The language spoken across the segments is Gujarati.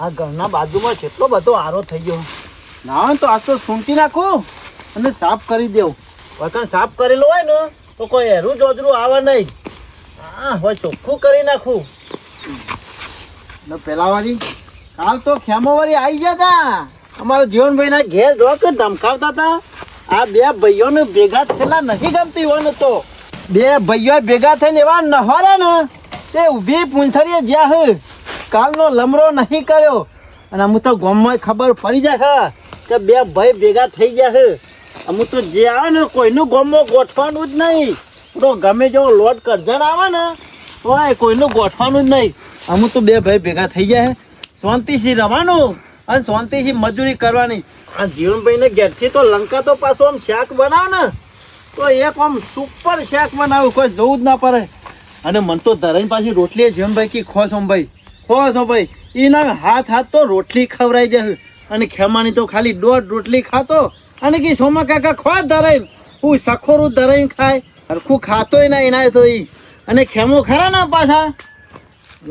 આ ઘરના બાજુમાં કેટલો બધો આરો થઈ ગયો. ના હોય તો આ તો સૂંટી નાખું અને સાફ કરી દેવું. વખત સાફ કરેલો હોય ને તો કોઈ હેરું જોજરું આવે નહીં. હા હવે ચોખ્ખું કરી નાખું. ને પેલા વાળી કાલ તો ખેમો વાળી આવી ગયા હતા અમારા જીવનભાઈ ના ઘેર જો કે ધમકાવતા હતા આ બે ભાઈઓને ભેગા થયેલા નથી ગમતી હોય તો. બે ભાઈઓ ભેગા થઈને એવા નહોરે ને તે ઊભી પૂંછડીએ જ્યાં હે. કાલનો લમરો નહીં કર્યો. અને અમુક તો ગામમાં ખબર પડી જાય કે બે ભાઈ ભેગા થઈ ગયા હે. અમુક તો જે આવે ને કોઈનું ગામમાં ગોઠવાનું જ નહીં. તો ગમે જેવો લોટ કરજણ આવે ને તો કોઈનું ગોઠવાનું જ નહીં. અમુ તો બે ભાઈ ભેગા થઈ ગયા શાંતિથી રવાનું અને શાંતિથી મજૂરી કરવાની. આ જીવનભાઈને ઘેરથી તો લંકા તો પાછું આમ શાક બનાવ ને, તો એક આમ સુપર શાક બનાવ્યું કોઈ જવું જ ના પડે. અને મન તો ધરાઈને પાછી રોટલી જીવનભાઈ કી ખોશ ઓમ ભાઈ. ખોશ છો ભાઈ. એના હાથ હાથ તો રોટલી ખવડાઈ જાય અને ખેમાની તો ખાલી દોઢ રોટલી ખાતો. અને કે સોમા કાકા ખો ધરાઈને? હું સખોરું ધરાઈને ખાય. હરખું ખાતોય ના એના તો ઈ. અને ખેમો ખરા ના પાછા?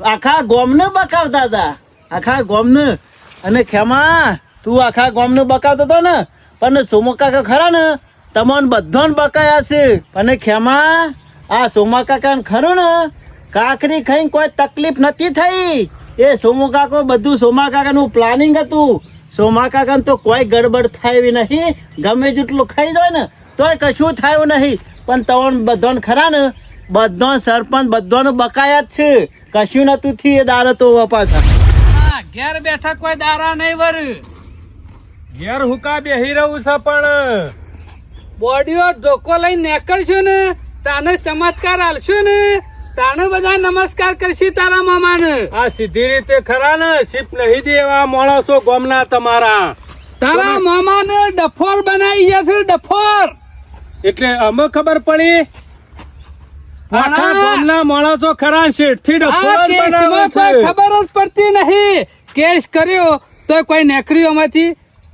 આખા ગોમને બકાવતા હતા. આખા ગોમને. અને ખેમા, તું આખા ગોમને બકાવતો હતો ને? પણ સોમો કાકા ખરા ને? તમને બધાને બકાયા છે. અને ખેમા, આ સોમા કાકા ખરું ને? કાકરી ખાઈને કોઈ તકલીફ નથી થઈ. એ સોમો કાકો બધું સોમા કાકાનું પ્લાનિંગ હતું. સોમા કાકાને તો કોઈ ગડબડ થાય એવી નહીં. ગમે જેટલું ખાઈ જાય ને તોય કશું થયું નહીં. પણ તમને બધાને ખરા ને બધા સરપંચ બધાનું બકાયા જ છે. કશું નતું થયું એ દારા તો પાછા. હા, ઘેર બેઠા કોઈ દારા નહીં વર. ઘેર હુકા બેહી રહું છે પણ. બોડીઓ ધોકો લઈને નીકળશું ને તાને ચમત્કાર આલશું ને. તાને બધા નમસ્કાર કરશી તારા મામાને. આ સીધી રીતે ખરા ને? શીપ નહીં દેવા માણસો ગોમના તમારા. તારા મામાને ડફોર બનાવી ગયા છે ડફોર. એટલે અમે ખબર પડી? આખા ગામના માણસો ખરા શેઠ ડફોર બનાવે છે. ખબર જ પડતી નહીં. કેસ કર્યો તો કોઈ નેકરીઓમાંથી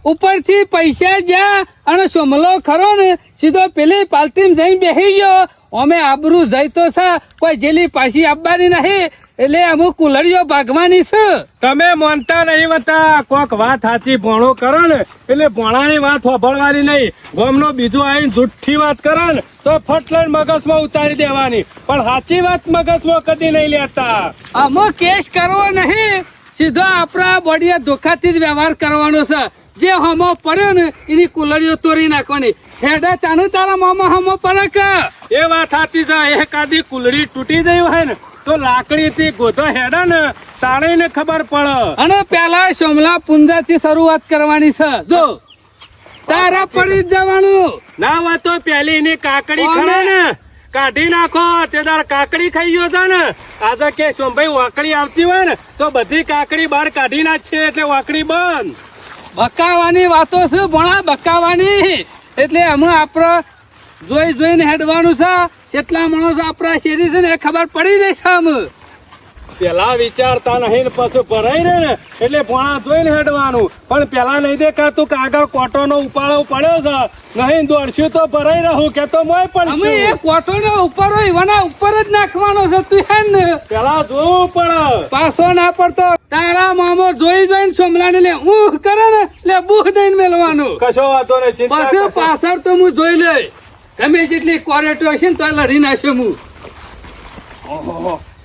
ઉપરથી પૈસા જ્યાં અને સોમલો ખરો ને સીધો પેલી પાલતીમ જઈને બેસી ગયો. અમે આબરૂ જઈ તો છે કોઈ જેલી પાછી આપવાની નહીં. એટલે અમુક કુલડીઓ ભાગવાની છે. તમે માનતા નહીં હતા કોક વાત સાચી ભોણો કરો ને એટલે ભોણાની વાત હોભળવાની નહીં. ગોમનો બીજો આવીને જુઠ્ઠી વાત કરે ને તો ફટલન મગજમાં ઉતારી દેવાની. પણ સાચી વાત મગજમાં કદી નહીં લેતા. અમુક કેસ કરવો નહીં. સીધો આપણા બોડીએ ધોખાથી જ વ્યવહાર કરવાનો છે. જે હમો પડ્યો ને એની કુલડીઓ તોડી નાખવાની. હેડા તાનું તારા મામા હમો પડે કે? એ વાત સાચી છે એકાદી કુલડી તૂટી ગઈ હોય ને તો લાકડી થી ગોધો હેડે ને તારે ને ખબર પડે. અને પેલા સોમલા પુંજા થી શરૂઆત કરવાની છે. જો તારા પડી જવાનું. ના વાતો પેલી એની કાકડી કોને? ને કાઢી નાખો તે દાર કાકડી ખાઈ ગયો છે ને. આજે કે સોમભાઈ વાકડી આવતી હોય ને તો બધી કાકડી બહાર કાઢી નાખશે એટલે વાકડી બંધ. બકાવાની વાતો છે ભણા બકાવાની. એટલે અમે આપણે જોઈ જોઈને હેડવાનું છે. કેટલા માણસો આપણા શેરી છે ને એ ખબર પડી જશે અમે પેલા વિચારતા નહીં ને પછી ભરાઈ રે ને એટલે ભોણા જોઈને હેડવાનું. પણ પેલા નહીં દેખાતું કાગળ કોટો નો ઉપાડો પડ્યો છે. નહીં દોડશું તો ભરાઈ રહું કે તો મોય અમે એ પણ કોટોનો ઉપર હોય એના ઉપર જ નાખવાનો છે તું હે ને. પેલા જોવું પડે. પાછો ના પડતો. તારા મામો જોઈ જોઈને સોમલાને લે ને એટલે બુહ દઈને મેલવાનું. કશો વાતો ને ચિંતા પછી પાછળ તો હું જોઈ લે તમે જેટલી કોરેટો હશે ને તો લડી નાખશે હું.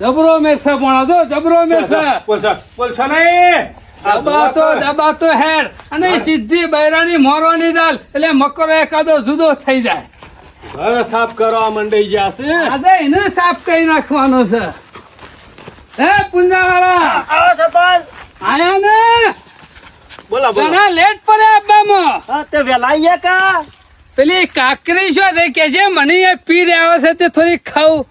જબરો મેરસે ભણો જો જબરો મેરસે. બોલશો બોલશો નહીં. દબાતો દબાતો હેડ અને સીધી બૈરાની મોરવાની દાલ. એટલે મકરો એકાદો જુદો થઈ જાય. હવે સાફ કરવા મંડાઈ ગયા છે. આજે એને સાફ કરી નાખવાનો છે. હે પુંજાવાળા. આવો સરપંચ. આયા ને? બોલા બોલા. લેટ પડે આપવામાં. હા તે વેલા આયા કા? પેલી કાકરી શું છે કે જે મને એ પીડ આવે છે તે થોડી ખાવું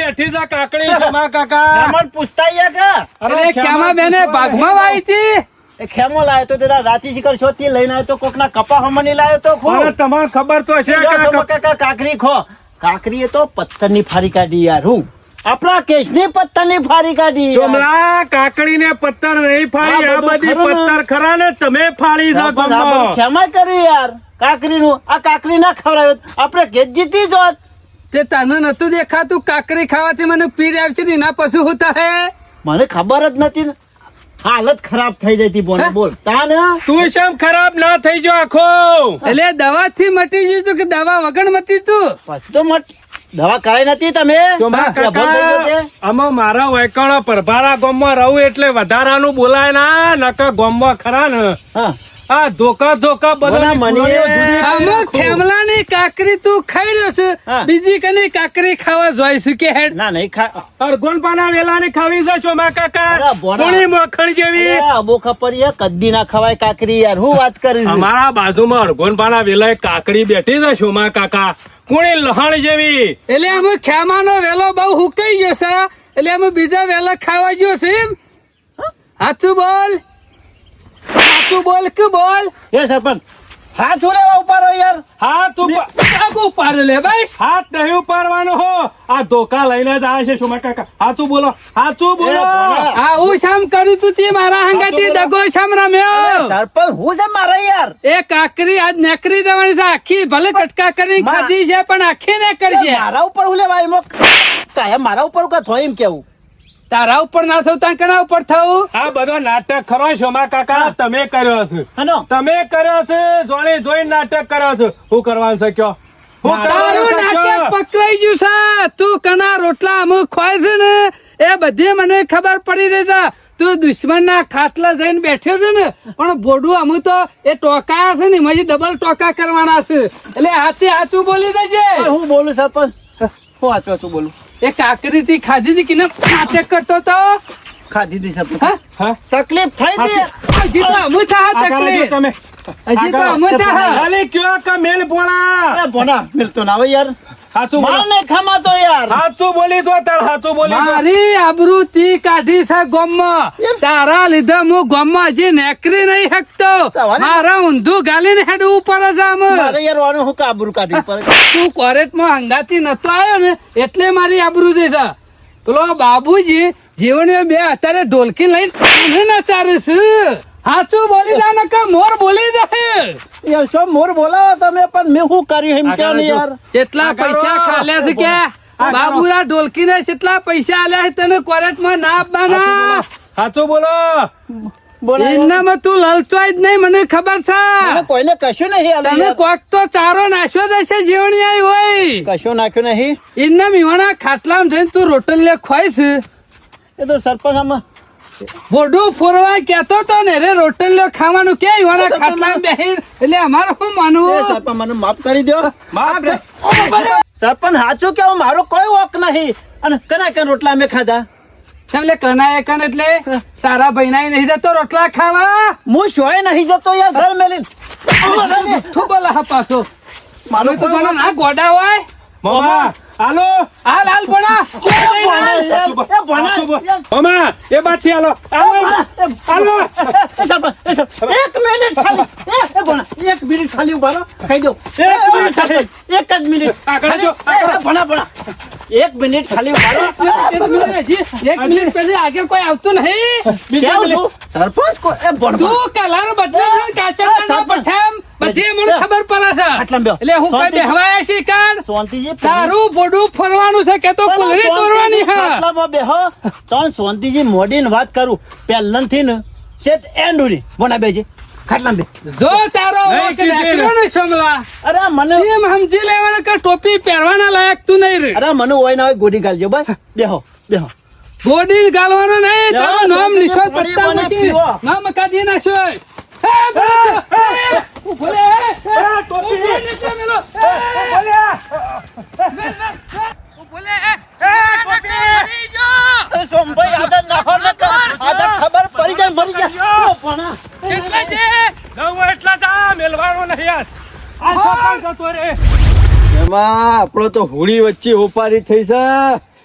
બેઠી છે કાકડી ખમા કાકા. ખેમણ પૂછતા કા? અરે ક્યામાં બેને ભાગમાં વાઈ હતી? ખેમો લાયો તો તેના રાતી શિખર લઈને આવ્યો તો કોકના કપા હમણી લાયો તો તમારે ખબર તો છે કાકા કાકરી ખો. કાકરી એ તો પથ્થરની ફારી કાઢી યાર હું. આપણા કેસની પથ્થરની ફારી કાઢી યાર. સોમલા કાકડી ને પત્તર નહીં ફાડી આ બધી પત્તર ખરા ને? તમે ફાડી દો. ખેમા કરી યાર. કાકરીનું આ કાકરી ના ખવડાવ્યો આપણે ઘેર જીતી જોત. તે તને નતું દેખાતું કાકરી ખાવાથી મને પીડ આવશે ને ના પશુ હોતા હે મને ખબર જ નથી ને. હાલત ખરાબ થઈ જતી બોને? બોલ. તાને તું શેમ ખરાબ ના થઈ ગયો આખો? એટલે દવા થી મટી જતું કે દવા વગર મટી તું? પછી તો મટ દવા કરાઈ નથી તમે. આમાં મારા વૈકણો પરભારા ગામમાં રહું એટલે વધારાનું બોલાય ના નકર ગામમાં ખરા ને. હા. આ ધોકા ધોકા બધા મને બધા ખેમલાની કાકરી તું ખાઈ રહ્યો છે? બીજી કની કાકરી ખાવા જોઈ છે કે હેડ? ના નહીં ખા અરગોન પાના વેલાની ખાવી છે ચોમા કાકા? કોણી મખણ જેવી? અબો ખપર યાર કદી ના ખવાય કાકરી યાર હું વાત કરી છું. અમારા બાજુમાં અરગોન પાના વેલા કાકરી બેઠી છે ચોમા કાકા. કોણી લહણ જેવી? એટલે અમે ખ્યામાનો વેલો બહુ હુકાઈ ગયો છે એટલે અમે બીજા વેલા ખાવા ગયો છે એમ. સાચું બોલ. સાચું બોલ કે બોલ? એ સરપંચ હાથ ઉડેવા ઉપાડો યાર. હાથ આગુ લે ભાઈ. હાથ નહીં ઉપાડવાનો હો. આ ધોકા લઈને જ આવે છે સુમા કાકા? હાચું બોલો. હાચું બોલો. આ હું શામ કર્યું તું તે મારા હંગાતી. દગો શામ રમ્યો. સરપંચ હું છે મારે યાર? એ કાકરી આજ નેકરી દેવાની છે. આખી ભલે કટકા કરી ખાધી છે પણ આખી ને છે. મારા ઉપર હું લેવા એમાં કાયમ મારા ઉપર કા થોઈમ એમ કેવું? તારા ઉપર ના થવું તાર કના ઉપર થવું આ બધો નાટક ખરો શોમા કાકા? તમે કર્યો છે તમે કર્યો છે જોડે જોઈ નાટક કર્યો છે. હું કરવાનું શક્યો હું તારું નાટક પકડાઈ ગયું છે. તું કના રોટલા અમુક ખોય છે ને એ બધી મને ખબર પડી રહી છે. તું દુશ્મન ના ખાટલા જઈને બેઠ્યો છે ને પણ બોડું અમુ તો એ ટોકા છે ને એમાં ડબલ ટોકા કરવાના છે. એટલે હાથે હાથું બોલી દેજે. હું બોલું સરપંચ? હું હાચું હાચું બોલું. એ કાકરી થી ખાધી હતી કે ને નાટક કરતો તો? ખાધી હતી સરપંચ હા? હા? તકલીફ થઈ હતી. હજી તો અમુ થા તકલીફ. તમે. હજી તો અમુ થા. ખાલી કયો કે મેલ પોણા એ પોણા મેલ તો ના હોય યાર. સાચું નહીં ખમાતો યાર. સાચું બોલી તો તાર સાચું બોલી મારી આબરૂ તી કાઢી છે ગોમમાં. તારા લીધે હું ગોમમાં હજી નેકરી નહીં શકતો? મારા ઊંધું ગાલીને હેડવું પડે છે આમ. મારે યાર વાનું હું કાબરું પડે? તું કોરેટમાં હંગાથી નતો આવ્યો ને એટલે મારી આબરૂ દે છે. પેલો બાબુજી જીવન બે અત્યારે ઢોલકી લઈને મને નચારે છે. સાચું બોલી જા ને કે મોર બોલી જાય. યાર શું મોર બોલાવો તમે? પણ મેં શું કર્યું એમ કે યાર? કેટલા પૈસા ખાલ્યા છે કે. બાબુરા ઢોલકી ને કેટલા પૈસા આલ્યા છે તને કોરેટમાં ના આપવાના. સાચું બોલો. બોલો. એનામાં તું લલચોય જ નહીં મને ખબર છે. મને કોઈને કશું નહીં તમે કોક તો ચારો નાશ્યો જશે જીવણી આવી હોય. કશું નાખ્યું નહીં. એના મીવાણા ખાટલામાં જઈને તું રોટલ લે ખોઈશ. એ તો સરપંચ આમાં બોડું ફોરવા કેતો તો ને રે રોટલ લે ખાવાનું કે ઈવાણા ખાટલા બેહીર એટલે અમારું શું એ માનવું સરપંચ મને માફ કરી દો માફ રે. સરપંચ સાચું કે મારો કોઈ વોક નહીં. અને કના કન રોટલા અમે ખાધા? એટલે કના કનાય કન એટલે? તારા ભાઈના નહીં જતો રોટલા ખાવા? હું શોય નહીં જતો યાર ઘર મેલી તું બોલા હા પાછો. મારો તો ના ગોડા હોય? મામા હાલો હાલ હાલ ભણા. મામા એ બાથી હાલો. હાલો હાલો. એક મિનિટ ખાલી. એ, એ ભણા, એક મિનિટ ખાલી ઊભા રહો. ખાઈ દો. એક મિનિટ એક જ મિનિટ. ભણા, ભણા. એક મિનિટ ખાલી ઊભા રહો. એક મિનિટ એક મિનિટ પછી આગળ કોઈ આવતું નહીં. સરપંચ કો એ ભણ તું કલાનો બદલો કાચા ના પઠામ બધી મને ખબર પડે છે. એટલે હું કઈ બેહવાય છે કાન શાંતિજી તારું બોડું ફરવાનું છે કે તો કુલરી તોડવાની હા ખાટલામાં બેહો. તણ શાંતિજી મોડીને વાત કરું. પહેલાંથી ને. છેક એન્ડ સુધી બેજી. ખાટલામાં બે. જો તારો વોક કીધું ને સમલા અરે મને એમ સમજી લેવાનું કે ટોપી પહેરવાના લાયક તું નહીં રે. અરે મને હોય ના હોય ગોડી ગાલજો બસ. બેહો બેહો. ગોડી ગાલવાનો નહીં તારું નામ નિશાન પાણી મૂકી નામ કાઢી નાખશો એમાં આપણો તો હોળી વચ્ચે ઓપારી થઈ છે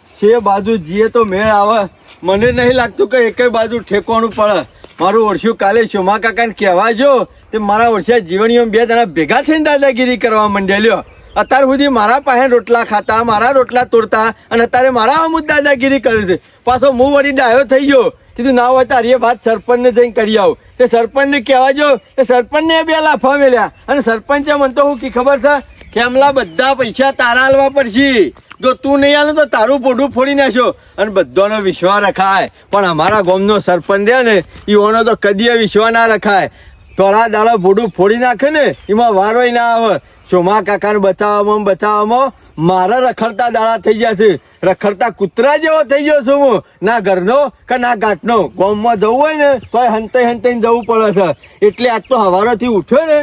છે બાજુ જીએ તો મેળ આવે. મને નહીં લાગતું કે એકે બાજુ ઠેકવાનું પડે. મારું ઓળખ્યું કાલે શોમા કાકાને કહેવા જો તે મારા ઓળખ્યા જીવણીઓ બે જણા ભેગા થઈને દાદાગીરી કરવા માંડેલ્યો. અત્યાર સુધી મારા પાસે રોટલા ખાતા, મારા રોટલા તોડતા અને અત્યારે મારા અમુક દાદાગીરી કરી છે. પાછો હું વળી ડાયો થઈ ગયો. કીધું, ના હોય તારી એ વાત સરપંચને જઈને કરી આવું. તે સરપંચને કહેવા જો તે સરપંચને બે લાફા મેલ્યા. અને સરપંચે મને તો હું કી ખબર છે? કેમલા બધા પૈસા તારા હાલવા પડશે? જો તું નહીં આલે તો તારું પોઢું ફોડી નાખ્યો અને બધાનો વિશ્વાસ રખાય. પણ અમારા ગામનો સરપંચ છે ને એઓનો તો કદીએ વિશ્વાસ ના રખાય. થોડા દાળા પોઢું ફોડી નાખે ને, એમાં વારોય ના આવે. ચોમા કાકાને બચાવવામાં બચાવવામાં, મારા રખડતા દાડા થઈ ગયા છે. રખડતા કૂતરા જેવો થઈ ગયો છું હું. ના ઘરનો કે ના ગાંઠનો. ગામમાં જવું હોય ને, તોય હંતાઈ હંતાઈને જવું પડે છે. એટલે આજ તો હવારોથી ઉઠ્યો ને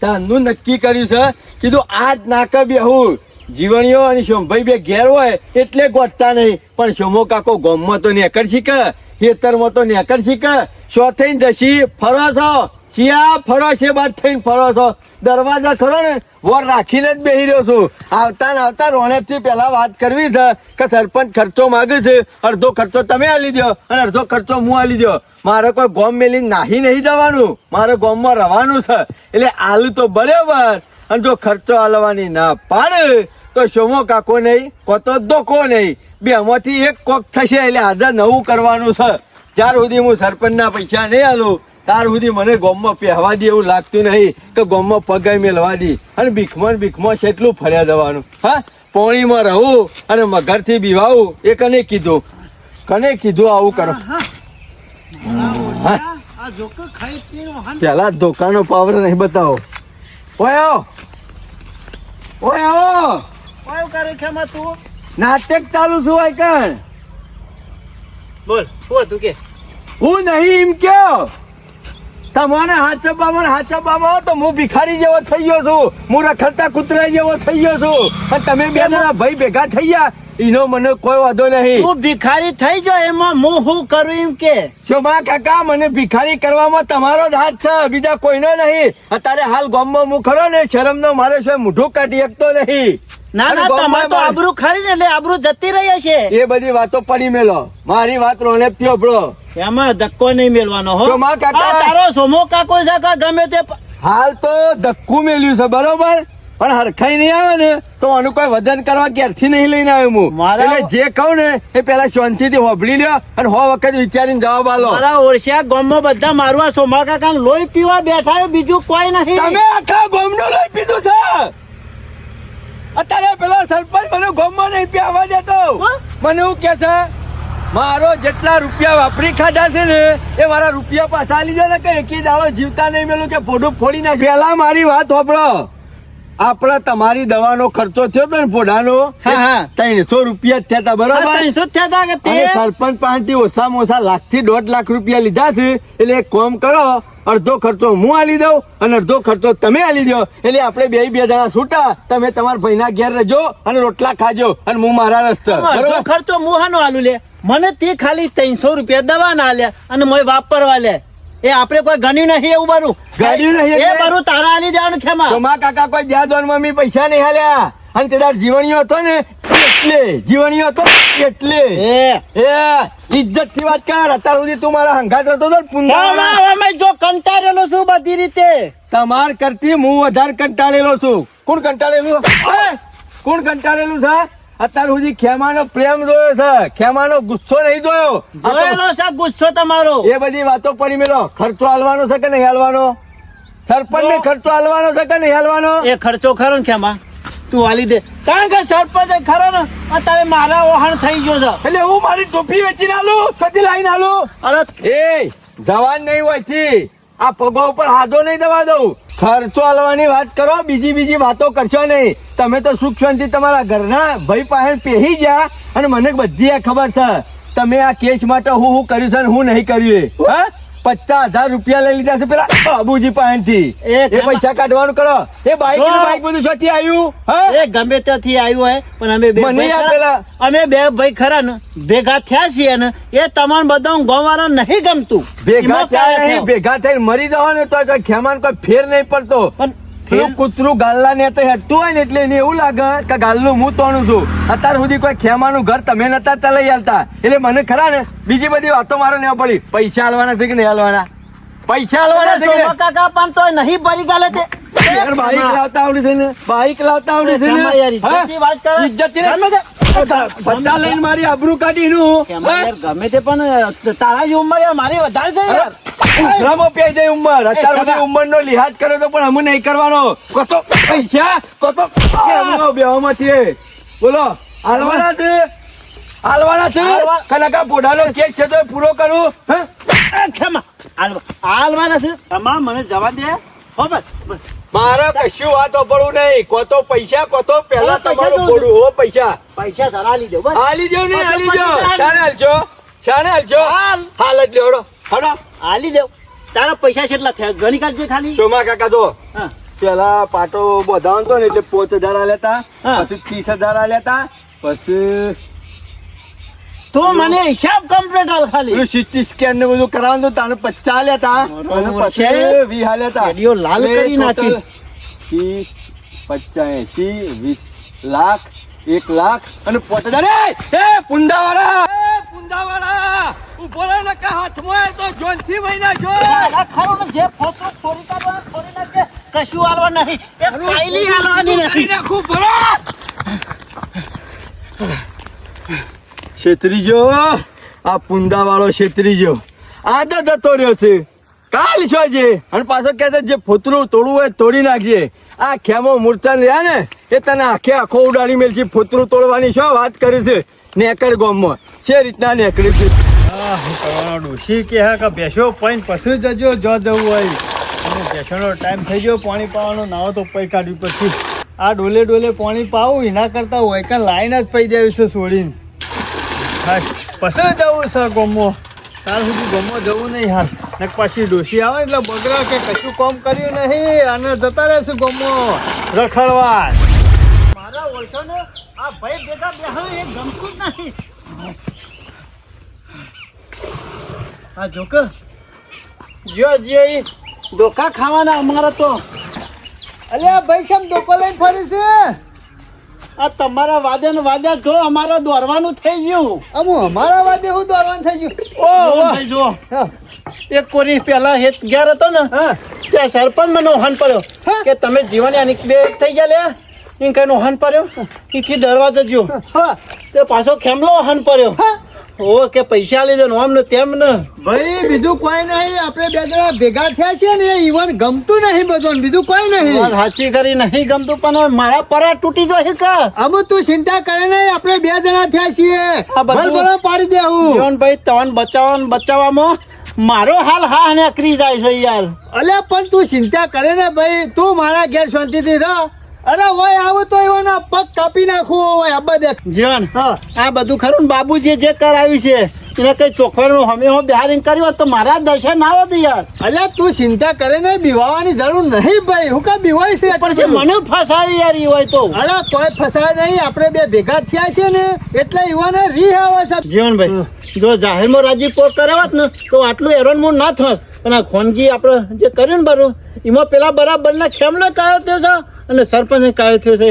તાનું નક્કી કર્યું છે. કીધું, આજ નાકે બેહું. જીવણીઓ અને શોમભાઈ બે ઘેર હોય એટલે ગોઠતા નહીં. પણ શોમો કાકો ગોમમાં તો નેકર શીખે ખેતરમાં તો નેકર શીખે શો થઈને જશી? ફરો છો ચિયા ફરો છે બાદ થઈને ફરો છો દરવાજા ખરો ને, વોર રાખીને જ બેહી રહ્યો છું. આવતા ને આવતા રોણેપથી પહેલાં વાત કરવી છે કે સરપંચ ખર્ચો માગે છે, અડધો ખર્ચો તમે આલી દો અને અડધો ખર્ચો હું આલી દો મારે કોઈ ગોમ મેલી નાહી નહીં જવાનું. મારે ગોમમાં રહેવાનું છે. એટલે આલુ તો બરાબર. અને જો ખર્ચો આલવાની ના પાડે, તો શોમો કાકો નહીં, કોતો દોકો નહીં. બે એમાંથી એક કોક થશે એટલે આજે નવું કરવાનું છે. ત્યાર સુધી હું સરપંચના પૈસા નહીં આલું ત્યાર સુધી મને ગોમમાં પહેવા દે એવું લાગતું નહીં કે ગોમમાં પગાઈ મેળવા દે. અને ભીખમાં ભીખમાં એટલું ફર્યા જવાનું. હા? પોણીમાં રહું અને મગરથી બીવાવું. એ કને કીધું? કને કીધું આવું કરો? પેલા ધોકાનો પાવર નહીં બતાવો. ઓયો! ઓયો! નાટક ચાલુ છું કણ બોલ હું તું કે? હું નહીં એમ કયો? તમને હાથ બામાં હાથ બાબો તો હું ભિખારી જેવો થઈ ગયો છું. હું રખડતા કૂતરા જેવો થઈ ગયો છું. પણ તમે બે જણા ભાઈ ભેગા થઈ ગયા એનો મને કોઈ વાંધો નહીં. હું ભિખારી થઈ ગયો એમાં હું શું કરું એમ કે? શોભા કાકા મને ભિખારી કરવામાં તમારો જ હાથ છે બીજા કોઈનો નહીં. અત્યારે હાલ ગામમાં હું ખરો ને શરમનો મારે છે મોઢું કાઢી શકતો નહીં. ના ના તમારે તો આબરૂ ખરી ને એટલે આબરૂ જતી રહી છે. એ બધી વાતો પડી મેલો. મારી વાત રોણેપથી અભળો એમાં ધક્કો નહીં મેલવાનો હો. તારો સોમો કાકો છે ગમે તે હાલ તો ધક્કું મેલ્યું છે બરોબર? પણ હરખાઈ નહીં આવે ને તો આનું કોઈ વજન કરવા ક્યારથી નહીં લઈને આવ્યો હું. એટલે જે કહું ને એ પેલા શાંતિથી હોભળી લ્યો અને હો વખત વિચારીને જવાબ આલો. મારા ઓળશિયા ગામમાં બધા મારું આ સોમા કાકા લોહી પીવા બેઠા બીજું કોઈ નથી. તમે આખા ગોમનું લોહી પીધું છે? અત્યારે પેલો સરપંચ મને ગોમમાં નહીં પીવા દેતો. હા? મને એવું કે છે મારો જેટલા રૂપિયા વાપરી ખાધા છે ને એ મારા રૂપિયા પાછા લીધો ને કે એકી દાડો જીવતા નહીં. મેલું કે ફોડું ફોડી નાખ પેલા મારી વાત હોભળો. આપણે તમારી દવાનો ખર્ચો થયો તો ને ફોડાનો. ત્રણસો રૂપિયા થયા હતા બરોબર? ત્રણસો થયા સરપંચ પાસેથી ઓછામાં ઓછા લાખથી દોઢ લાખ રૂપિયા લીધા છે. એટલે એક કોમ કરો અડધો ખર્ચો હું આલી દઉં અને અડધો ખર્ચો તમે આલી દો. એટલે આપણે બે બે જણા છૂટા તમે તમારા ભાઈના ઘેર રહેજો અને રોટલા ખાજો અને હું મારા રસ્તે. બરોબર? ખર્ચો મુહાનો આલુ લે? મને તે ખાલી ત્રણસો રૂપિયા દવા ના લે અને મેં વાપરવા લે. એ આપણે કોઈ ગણ્યું નહીં એવું બરું ગણ્યું નહીં એ? બરું તારા આલી દેવાનું ખેમા. તો માં કાકા કોઈ જ્યાં મમ્મી પૈસા નહીં હાલ્યા. અને તે તાર જીવણીઓ હતો ને એટલે. જીવણીઓ હતો એટલે. એ. એ ઇજ્જતથી વાત કર. અત્યાર સુધી તું મારા હંગાટ હતો તો અમે જો કંટાળેલો છું બધી રીતે. તમાર કરતી હું વધારે કંટાળેલો છું. કોણ કંટાળેલું? કોણ કંટાળેલું છે? અત્યાર સુધી ખેમાનો પ્રેમ જોયો છે. ખેમાનો ગુસ્સો નહીં જોયો. જોયેલો છે ગુસ્સો તમારો. એ બધી વાતો પડી મેલો. ખર્ચો હાલવાનો છે કે નહીં હાલવાનો? સરપંચ ને. ખર્ચો હાલવાનો છે કે નહીં હાલવાનો? એ ખર્ચો ખરો ને ખેમા. તું વાલી દે. કારણ કે સરપંચ ખરો ને અત્યારે મારા વહાણ થઈ ગયો છે. એટલે હું મારી ટોપી વેચીને આલું સતી લાઈને આલું? અરે એ જવાન નહીં હોય આ પગો ઉપર હાથો નહીં દવા દઉં. ખર્ચો હાલવાની વાત કરો, બીજી બીજી વાતો કરશો નહીં. તમે તો સુખ શાંતિ તમારા ઘરના ભાઈ પાસે પહેરી ગયા અને મને બધી આ ખબર છે. તમે આ કેસ માટે હું હું કર્યું છે હું નહીં કર્યું. હા? પચાસ હજાર રૂપિયા લઈ લીધા છે પેલા બાબુજી પાસેથી. એ પૈસા કાઢવાનું કરો. એ બાઈક બાઈક બધું છથી આવ્યું હા? એ ગમે ત્યાંથી આવ્યું હોય પણ અમે બે મને અમે બે ભાઈ ખરા ને ભેગા થયા છીએ ને એ તમામ બધા ગોવાના નહીં ગમતું. ભેગા થયા. ભેગા થઈને મરી જવાનું ને તો ખેમાન કોઈ ફેર નહીં પડતો. પણ પેલું કૂતરું ગાલ્લા ને તો હેઠતું હોય ને એટલે એને એવું લાગે કે ગાલ્લું હું તોણું છું. અત્યાર સુધી કોઈ ખેમાનું ઘર તમે નતા ચલાઈ આવતા એટલે મને ખરા ને બીજી બધી વાતો મારે નહીં પડી. પૈસા હાલવાના છે કે નહીં હાલવાના પૈસા હાલવાના છે કે? કાકા પણ તોય નહીં ભરી ગાલે તે. યાર, બાઈક લાવતા આવડી છે ને બાઈક લાવતા આવડી છે ને. ઇજ્જતની વાત કરે. હા? ઇજ્જતની ને- બધા લઈને મારી આબરૂ કાઢી નું. ગમે તે પણ તારા જેવું ઉંમર મારી વધારે છે યાર. ઉઘરામાં પેઈ જાય ઉંમર. અત્યાર સુધી ઉંમરનો લિહાજ કર્યો તો પણ અમે નહીં કરવાનો. કોતો પૈસા કોતો બેવા માંથી બોલો હાલવાના છે? હાલવાના છે? કનકા બોડાનો કેક છે તો પૂરો કરું? હાલવાના છે? તમામ મને જવા દે. મારે કશું વાત પડવું નહીં. કોતો પૈસા કોતો પહેલા તમારું. બોડું હો પૈસા. પૈસા ધરા લીધો બસ. હાલી દો ને હાલી દો હાલ. શાને હાલજો શાને હાલજો. હાલ. હાલ જ લેવડો હડો. હાલી દેવ તારા પૈસા કેટલા થયા? ગણી કાઢજે ખાલી? સોમા કાકા તો પેલા પાટો બોધાવતો ને એટલે પોચ હજાર આલ્યા તા હા. પછી ત્રીસ હજાર આલ્યા તા પછી તો મને હિસાબ કમ્પ્લીટ હાલ ખાલી. પેલું સીટી સ્કેન ને બધું કરાવવાનું તો તાને પચ્ચા લેતા અને. પછી વી આલ્યા તા. રેડિયો લાલ કરી નાખી. ત્રીસ પચાસ એસી વીસ લાખ એક લાખ અને પોતે હજાર એ, પુંદાવાળા! એ પુંદાવાળા! ઊભો રહે ને કા હાથમાં તો જોનથી મહિના જો ખરો ને જે ફોટો ફોડી કાઢો ફોડી નાખે કશું હાલવા નહીં. એ ફાઈલી હાલવાની નથી. નાખું ભરો છેતરીજો, આ પુંદા વાળો છેતરીજો આદત જતો રહ્યો છે. કાલ છો જે અને પાછો કહે જે ફોતરું તોડવું હોય તોડી નાખજે. આ ખેમો મૂર્છન રહ્યા ને, એ તને આખે આખો ઉડાડી મેલ છે ફોતરું તોડવાની શું વાત કરી છે? નેકડ ગોમમાં. છે રીતના નેકડી છે. ડોશી કે હા, કે બેસો પાણી પછી જજો, જો જવું હોય. અને બેસવાનો ટાઈમ થઈ ગયો, પાણી પાવાનો નાવો તો પૈ કાઢવી પછી આ ડોલે ડોલે પાણી પાવું, એના કરતાં હોય કે લાઈન જ પૈ દેવી છે છોડીને પછી જવું છે ગોમો. તાર સુધી ગમો જવું નહીં હાલ. ને પછી ડોસી આવે એટલે બગડા કે કશું કામ કર્યું નહીં. અને જતા રહેશે ગમો. રખડવા. મારા ઓળખોને આ ભાઈ ભેગા બેહો એ ગમતું જ નથી. આ જોક જો જે ધોકા ખાવાના અમારા તો. અલ્યા ભાઈ કેમ ધોકો લઈને ફરી છે? આ તમારા વાદે ને વાદ્યા જો અમારા દોરવાનું થઈ ગયું. અમુ અમારા વાદે હું દોરવાનું થઈ ગયું? ઓ ભાઈ જો. હા. એક કોરી પેલા હેત ઘેર હતો ને હા. ત્યાં સરપંચ મને ઓહન પડ્યો. હા? કે તમે જીવન યાની બે થઈ ગયા લે. એમ કઈ ઓહન પડ્યો. એથી ડરવા જજો હા. તે પાછો ખેમલો ઓહન પડ્યો. હા. ઓ કે પૈસા લીધે ને આમ ને તેમ ને. ભાઈ બીજું કોઈ નહીં. આપણે બે જણા ભેગા થયા છે ને ઈવન ગમતું નહીં બધું બીજું કોઈ નહીં. સાચી કરી નહીં ગમતું પણ મારા પરા તૂટી જાય કા અમુ તું ચિંતા કરે નહીં આપણે બે જણા થયા છીએ. ભલ ભલો પાડી દેવું જીવનભાઈ તવન બચાવવા ને બચાવવામાં મારો હાલ હા ને અકરી જાય છે યાર. અલે પણ તું ચિંતા કરે ને ભાઈ તું મારા ઘેર શાંતિથી રહ. અરે હોય આવું તો એવાના પગ કાપી નાખવું હોય અબ્બા દેખ જીવન હા. આ બધું ખરું ને બાબુજી જે કરાવ્યું છે એને કઈ ચોખવાનું હમે હું બિહારી કર્યું હોત તો મારા દર્શન ના આવત યાર. અલ્યા તું ચિંતા કરે ને બીવાવાની જરૂર નહીં ભાઈ. હું કા બીવાય છે? પણ છે મને ફસાવી યાર ઈ હોય તો. અરે કોઈ ફસાય નહીં. આપણે બે ભેગા થયા છે ને એટલે યુવાને રી આવે છે જીવનભાઈ જો જાહેરમાં રાજીપો કરાવત ને તો આટલું એરોન મૂળ ના થોત. પણ આ ખોનગી આપણે જે કર્યું ને બરું એમાં પેલા બરાબર ના ખેમલો કાયો થયો છે અને સરપંચને કાયો થયો છે.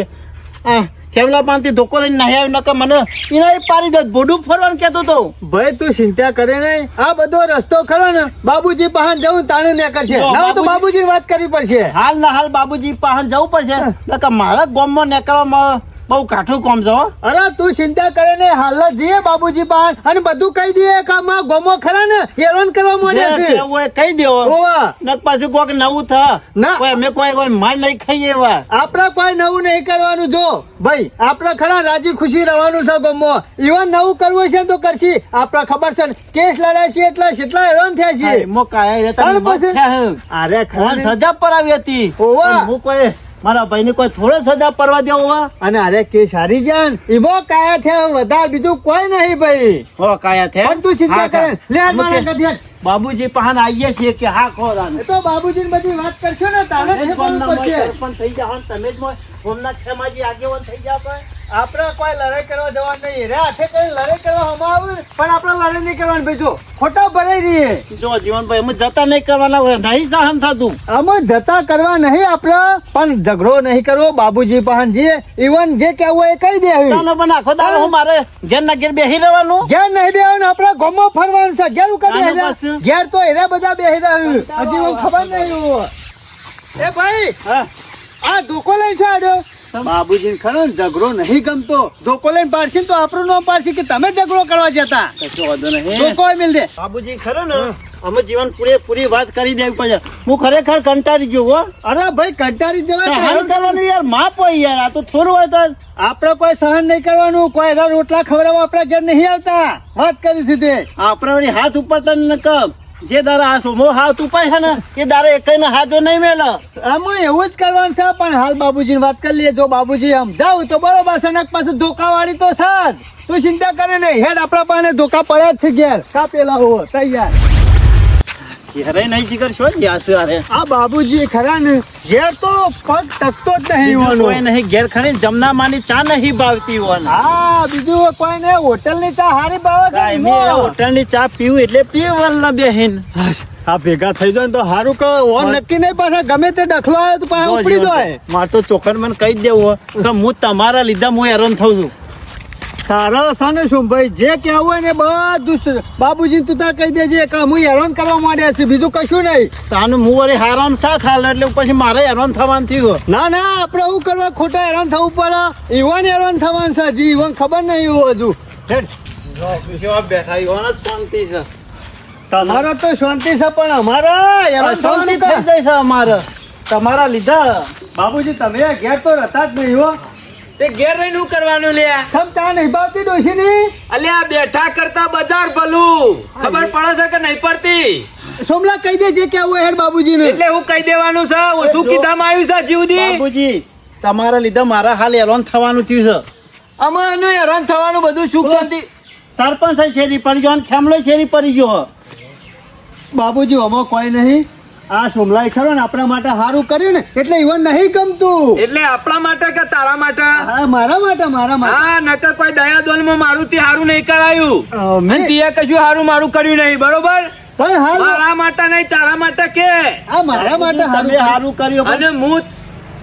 આ ખેમલા પાનથી ધોકો લઈને નહીં આવ્યો નકર મને એના એ પારી દે ભોડું ફરવાનું કહેતો તો. ભાઈ તું ચિંતા કરે નહીં. આ બધો રસ્તો ખરો ને બાબુજી પાહન જવું તાણે નેકર છે જો, ના તો બાબુજી. વાત કરવી પડશે. હાલ ના હાલ બાબુજી પાહન જવું પડશે. નકર મારા ગામમાં નીકળવામાં બહુ કાઠું કોમ છો અરે તું ચિંતા કરે ને હાલ જઈએ બાબુજી પાસે અને બધું કહી દઈએ કે આમાં ગોમો ખરા ને હેરાન કરવા માંડ્યા છે. કહેવું કહી દેવો ઓવા નક પાછું કોક નવું થ. ના. કોઈ અમે કોઈ કોઈ માલ નહીં ખાઈએ એવા. આપણે કોઈ નવું નહીં કરવાનું જો. ભાઈ આપણે ખરા રાજી ખુશી રહેવાનું છે ગમો. ઈવન નવું કરવું છે તો કરશી. આપણે ખબર છે કેસ લડાય છે એટલે કેટલા હેરાન થયા છે. મો કાય રે તમે. અરે ખરા સજા પર આવી હતી ઓવા. હું કોઈ મારા ભાઈને કોઈ થોડો સજા પરવા દેવો હોવા અને અરે કે સારી જાન ઈબો કાયા થયા વધારે બીજું કોઈ નહીં ભાઈ. હો કાયા થયા? પણ તું ચિંતા કરે લે મારા કદી બાબુજી પહાન આવીએ છીએ કે હા ખો રાન તો બાબુજી બધી વાત કરશો ને તારે સરપંચ થઈ ને તમે જ ગામના ખેમાજી આગેવાન થઈ પણ. આપણે કોઈ લડાઈ કરવા જવા નહીં. રે હાથે કઈ લડાઈ કરવા હમ આવું પણ આપણે લડાઈ નહીં કરવાની ભાઈ જો ખોટા ભરાઈ રહીએ. જો જીવનભાઈ અમે જતા નહીં કરવાના હોય નહીં સહન થતું. અમે જતા કરવા નહીં આપણે પણ ઝઘડો નહીં કરવો. બાબુજી પાસે જઈએ ઇવન જે કહેવું હોય એ કહી દે તાનો પણ આખો દાડો હું મારે ઘેર ના ઘેર બેસી રહેવાનું? ઘેર નહીં બેહવાનું આપણે ગમો ફરવાનું છે. ઘેર ઉકા બેહી પાછું? ઘેર તો એરા બધા બેહી રહ્યું હજી ખબર નહીં એ ભાઈ આ ધોકો લઈ છે આડો? બાબુજી ખરો ને ઝઘડો નહીં ગમતો. ધોકો લઈને પાડશે તો આપણું નામ પાડશે કે તમે ઝઘડો કરવા જતા? કશો વાંધો નહીં. ધોકો મિલ દે બાબુજી ખરો ને અમે જીવન પૂરેપૂરી વાત કરી દેવી પડે. હું ખરેખર કંટાળી ગયો હો. અરે ભાઈ કંટાળી જવા હાલ કરવાનું યાર માપ હોય યાર આ તો થોડું હોય તો. આપણે કોઈ સહન નહીં કરવાનું કોઈ રોટલા ખવડાવવા આપણા ઘેર નહીં આવતા. વાત કરી સીધે. આપણે હાથ ઉપર તને કમ જે દારા આ સોમો તું પણ છે ને, એ દારા એક ને હાજો નહીં મેલો. આમાં એવું જ કરવાનું છે, પણ હાલ બાબુજીની વાત કરી લઈએ જો બાબુજી આમ જાવ તો બરોબર છે નક પાસે ધોકા વાળી તો સાજ તું ચિંતા કરે નહીં. હેડ, આપણા પાસે ધોકા પડ્યા જ છે ઘેર. કાપેલા હો, તૈયાર. ઘેરે નહીં શીખર છો યાસ અરે આ બાબુજી ખરા ને ઘેર તો પગ ટકતો જ નહીં બીજું કોઈ નહીં ઘેર ખરી જમના માની ચા નહીં ભાવતી હોવાના હા બીજું કોઈ ને હોટલની ચા હારી ભાવે છે હોટલની ચા પીવું એટલે પીવલ ને બેહીન આ ભેગા થઈ જાય તો સારું કે ઓન નક્કી નહીં પાછા ગમે તે ડખલો આવે તો પાછા ઉપડી જાય. મારે તો ચોખર મને કહી દેવું તો હું તમારા લીધા હું હેરાન થઉં છું. સારા સાને શું? ભાઈ જે કહેવું હોય ને બધું બાબુજી તું તાર કહી દેજે. કે હું હેરાન કરવા માંડ્યા છે બીજું કશું નહીં. તાનું હું વળી હારામ શા ખાલ? એટલે પછી મારે હેરાન થવાનું થયું ના ના આપણે એવું કરવા ખોટા હેરાન થવું પડે. ઈવન હેરાન થવાનું છે હજી. ઈવન ખબર નહીં એવું હજુ. બેઠા ઈવાન જ શાંતિ છે તમારો તો શાંતિ છે પણ અમારા શાંતિ થઈ જાય છે અમારે. તમારા લીધા. બાબુજી તમે ઘેર તો રહેતા જ નહીં હો. તે ઘેર રહીને શું કરવાનું લે? સમ ચા નહીં ભાવતી ડોશી ની અલ્યા બેઠા કરતા બજાર ભલું. ખબર પડે છે કે નહીં પડતી? સોમલા કહી દે જે આવું હેડ બાબુજી ને એટલે હું કહી દેવાનું છે. ઓછું કીધામાં આવ્યું છે જીવદી? બાબુજી તમારા લીધે મારા હાલ હેરાન થવાનું થયું છે. અમારું હેરાન થવાનું બધું સુખ શાંતિ સરપંચ શેરી પડી ગયો ખેમલો શેરી પડી ગયો. બાબુજી આમાં કોઈ નહીં. આ સોમલાઈ ખરો ને આપણા માટે સારું કર્યું ને એટલે ઈવન નહીં ગમતું. એટલે આપણા માટે કે તારા માટે? હા મારા માટે મારા માટે. હા નકર કોઈ દયા દોલમાં મારું તે સારું નહીં કરાયું. મેં તે કશું સારું મારું કર્યું નહીં બરોબર? પણ હાલ મારા માટે નહીં તારા માટે કે? આ મારા માટે તમે સારું સારું કર્યું અને હું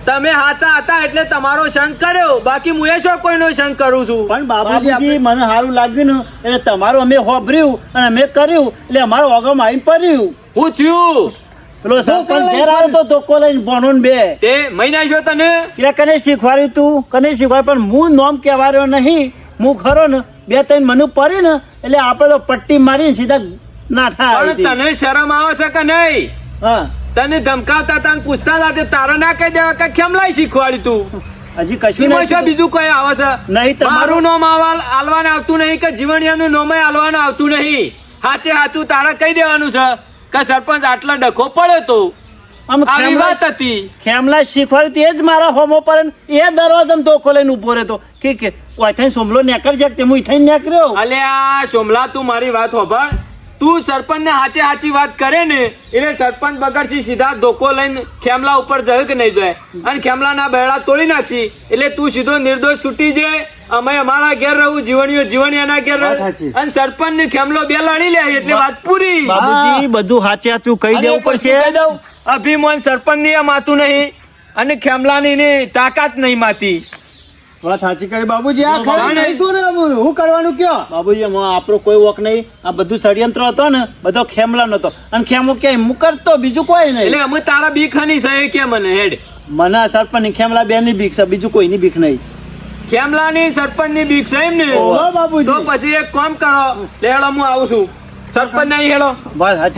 તમે હાચા હતા એટલે તમારો શંક કર્યો. બાકી હું એ શું કોઈનો શંક કરું છું? પણ બાબુજી મને સારું લાગ્યું ને એટલે તમારું અમે હોભર્યું અને અમે કર્યું એટલે અમારો ઓગમ આવીને પડ્યું. હું થયું? પેલો સરપંચ ઘેર આવે તો ધોકો લઈને ભણો ને બે. તે મહિના જો તને? એટલે કને શીખવાડ્યું તું? કને શીખવાડ પણ હું નોમ કહેવાયો નહીં. હું ખરો ને બે ત્રણ મને પડી ને એટલે આપણે તો પટ્ટી મારીને સીધા નાઠા પણ તને શરમ આવે છે કે નહીં? હા. તને ધમકાવતા તને પૂછતા હતા તે તારે ના કહી દેવા કે કેમ લાઈ શીખવાડ્યું તું? હજી કશું નહીં બીજું કોઈ આવે છે? નહીં, તમારું- નોમ નામ આવા- આલવાને આવતું નહીં કે જીવણિયાનું નામ આલવાને આવતું નહીં? હાચે હાચું તારા કહી દેવાનું છે. કે સરપંચ આટલો ડખો પડ્યો તો? આમ આવી વાત હતી. ખેમલા શીખવાડ્યું એ જ મારા હોમો પર એ દરવાજામાં ધોખો લઈને ઊભો રહેતો. કે કે ઓય સોમલો નેકર છે તે હું થઈને નેકર્યો? અલે આ સોમલા તું મારી વાત હોભળ. તું સરપંચ ને હાચે હાચી વાત કરે ને એટલે સરપંચ બગડથી સીધા ધોકો લઈને ખેમલા ઉપર જયો કે નહીં જાય અને ખેમલા ના બેડા તોડી નાખશી એટલે તું સીધો નિર્દોષ છૂટી જાય. અમે અમારા ઘેર રહું જીવણીઓ જીવણિયાના ઘેર રહું. અને સરપંચ ને ખેમલો બે લણી લે એટલે વાત પૂરી. બાબુજી બધું હાચે હાચું કહી દેવું પડશે. અભિમાન સરપંચની માતું નહીં અને ખેમલાની ની તાકાત નહીં માતી. વાત સાચી કરી બાબુજી. આ ખરા નહીં શું ને હું કરવાનું કયો? બાબુજી આપણો કોઈ વોક નહીં. આ બધું ષડયંત્ર હતો ને બધો ખેમલા નતો. અને ખેમો કે હું કરતો બીજું કોઈ એટલે અમે તારા બીક હની સહે કે મને હેડ. મને સરપંચની ખેમલા બેનની બીક છે બીજું કોઈની બીક નહીં. ખેમલાની સરપંચની બીક છે એમ ને તો પછી એક કામ કરો લેડો હું આવું છું. સરપંચ નહીં હેડો.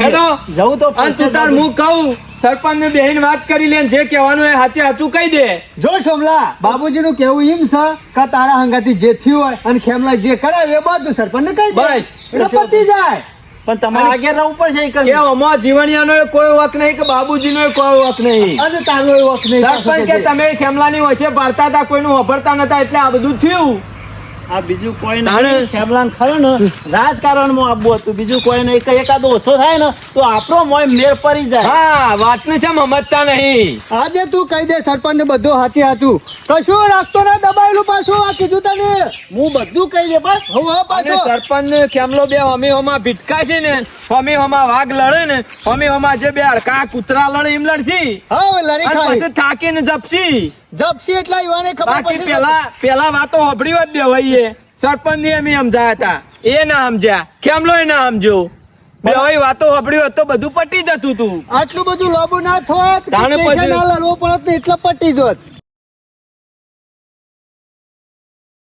હેડો. જવું તો તાર હું કહું સરપંચ ને બેહીન વાત કરી લે જે કહેવાનું એ સાચે સાચું કહી દે. જો સોમલા બાબુજી નું કેવું એમ છે કે તારા હંગાથી જે થયું હોય અને ખેમલા જે કરાવે એ બધું સરપંચ ને કહી દે. બસ. એટલે પતી જાય. પણ તમારે આગળ રહેવું પડશે કરવું. અમારા જીવણિયાનો કોઈ વક નહીં કે બાબુજીનો નો કોઈ વક નહીં. અને તારો વખત નહીં કે તમે ખેમલાની વચ્ચે ભરતા હતા કોઈનું વાપરતા નતા એટલે આ બધું થયું. આ બીજું કોઈ નહીં. ખેમલા ખરો ને રાજકારણમાં આવવું હતું. બીજું કોઈ નહીં. કે એકાદો ઓછો થાય ને તો આપણો મોય મેર પડી જાય. હા વાતને છે સમજતા નહીં. આજે તું કહી દે સરપંચ ને બધું હાચી હાચું કશું રાખતો ને દબાયેલું પાછું. આ કીધું તને. હું બધું કહી દે બસ. હું હા પાછો. સરપંચ ને ખેમલો બે અમે હોમાં ભીટકા છે ને અમે હોમાં વાઘ લડે ને અમે હોમાં જે બે અડકા કૂતરા લડે એમ લડશી. હા લડી ખાય. પછી થાકીને જપશી. જપસી એટલા યુવાને ખબર બાકી પેલા પેલા વાતો હોભળી હોત બેવાઈએ સરપંચની એમ સમજાયા હતા. એ ના સમજ્યા. કેમ લો એ ના સમજો બેવાઈ વાતો હોભળી હોત તો બધું પટી જતું તું. આટલું બધું લોબુ ના થોત. તાણે પછી- ના લડવો પડત ને એટલે પટી જોત.